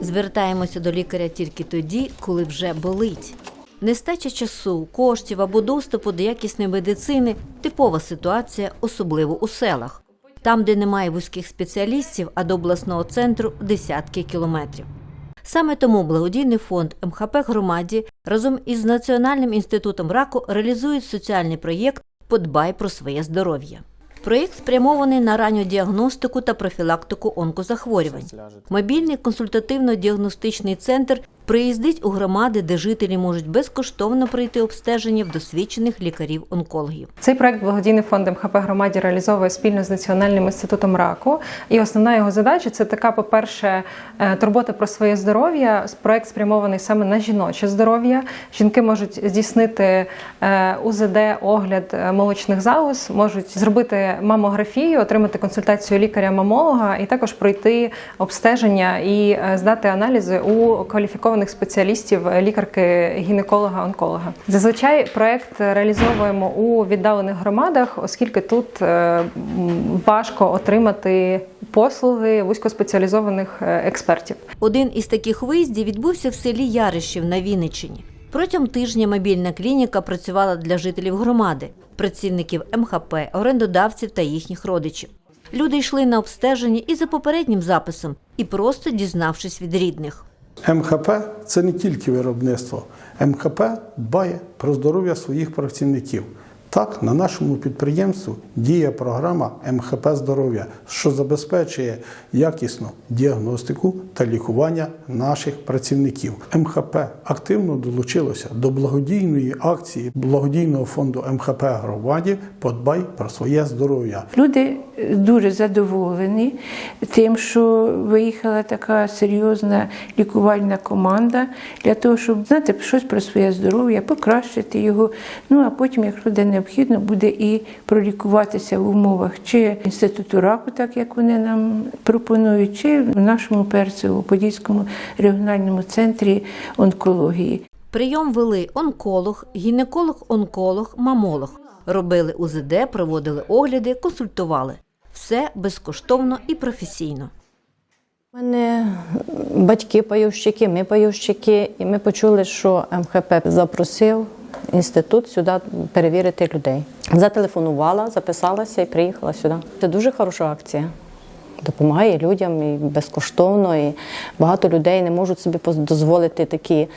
Звертаємося до лікаря тільки тоді, коли вже болить. Нестача часу, коштів або доступу до якісної медицини типова ситуація, особливо у селах, там, де немає вузьких спеціалістів, а до обласного центру десятки кілометрів. Саме тому благодійний фонд МХП громаді разом із Національним інститутом раку реалізують соціальний проєкт Подбай про своє здоров'я. Проєкт спрямований на ранню діагностику та профілактику онкозахворювань. Мобільний консультативно-діагностичний центр приїздить у громади, де жителі можуть безкоштовно пройти обстеження в досвідчених лікарів-онкологів. Цей проект благодійний фонд МХП громаді реалізовує спільно з Національним інститутом раку. І основна його задача це така, по-перше, е, турбота про своє здоров'я. Проект спрямований саме на жіноче здоров'я. Жінки можуть здійснити е, УЗД, огляд е, молочних залоз, можуть зробити мамографію, отримати консультацію лікаря-мамолога і також пройти обстеження і здати аналізи у кваліфікованих спеціалістів е, лікарки-гінеколога-онколога. Зазвичай проект реалізовуємо у віддалених громадах, оскільки тут е, важко отримати послуги вузькоспеціалізованих е, експертів. Один із таких виїздів відбувся в селі Яришів на Вінниччині. Протягом тижня мобільна клініка працювала для жителів громади, працівників МХП, орендодавців та їхніх родичів. Люди йшли на обстеження і за попереднім записом, і просто дізнавшись від рідних. МХП це не тільки виробництво. МХП дбає про здоров'я своїх працівників. Так, на нашому підприємстві діє програма МХП здоров'я, що забезпечує якісну діагностику та лікування наших працівників. МХП активно долучилося до благодійної акції благодійного фонду МХП громаді Подбай про своє здоров'я. Люди дуже задоволені тим, що виїхала така серйозна лікувальна команда для того, щоб знати щось про своє здоров'я, покращити його. Ну а потім, якщо буде необхідно, буде і пролікуватися в умовах чи інституту раку, так як вони нам пропонують, чи в нашому ПРЦУ, Подільському регіональному центрі онкології. Прийом вели онколог, гінеколог-онколог, мамолог. Робили УЗД, проводили огляди, консультували. Все безкоштовно і професійно. У мене батьки пайовщики, ми пайовщики, і ми почули, що МХП запросив інститут сюди перевірити людей. Зателефонувала, записалася і приїхала сюди. Це дуже хороша акція. Допомагає людям і безкоштовно, і багато людей не можуть собі дозволити такі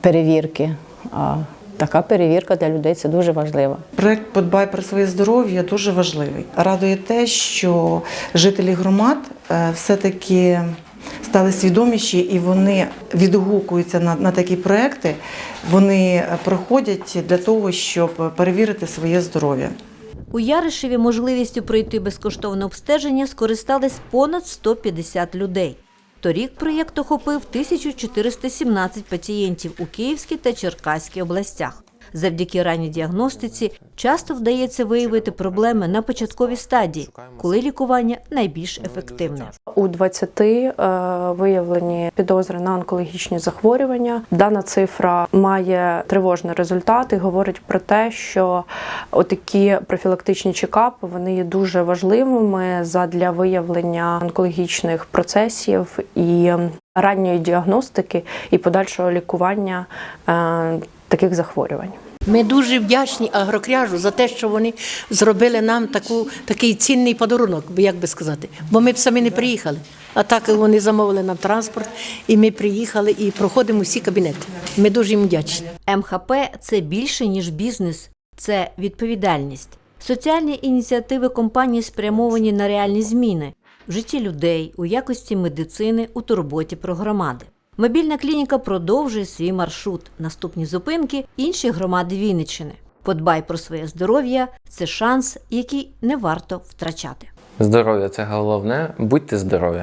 перевірки. А така перевірка для людей це дуже важливо. Проект Подбай про своє здоров'я дуже важливий. Радує те, що жителі громад е, все-таки стали свідоміші і вони відгукуються на, на такі проекти. Вони проходять для того, щоб перевірити своє здоров'я. У Яришеві можливістю пройти безкоштовне обстеження скористались понад 150 людей. Торік проєкт охопив 1417 пацієнтів у Київській та Черкаській областях. Завдяки ранній діагностиці часто вдається виявити проблеми на початковій стадії, коли лікування найбільш ефективне. У 20 е, виявлені підозри на онкологічні захворювання. Дана цифра має тривожний результат і говорить про те, що отакі профілактичні чекапи вони є дуже важливими задля виявлення онкологічних процесів і ранньої діагностики і подальшого лікування е, таких захворювань. Ми дуже вдячні агрокряжу за те, що вони зробили нам таку, такий цінний подарунок, як би сказати. Бо ми б самі не приїхали. А так вони замовили нам транспорт, і ми приїхали і проходимо всі кабінети. Ми дуже їм вдячні. МХП це більше ніж бізнес, це відповідальність. Соціальні ініціативи компанії спрямовані на реальні зміни в житті людей, у якості медицини, у турботі про громади. Мобільна клініка продовжує свій маршрут. Наступні зупинки інші громади Вінниччини. Подбай про своє здоров'я це шанс, який не варто втрачати. Здоров'я це головне. Будьте здорові.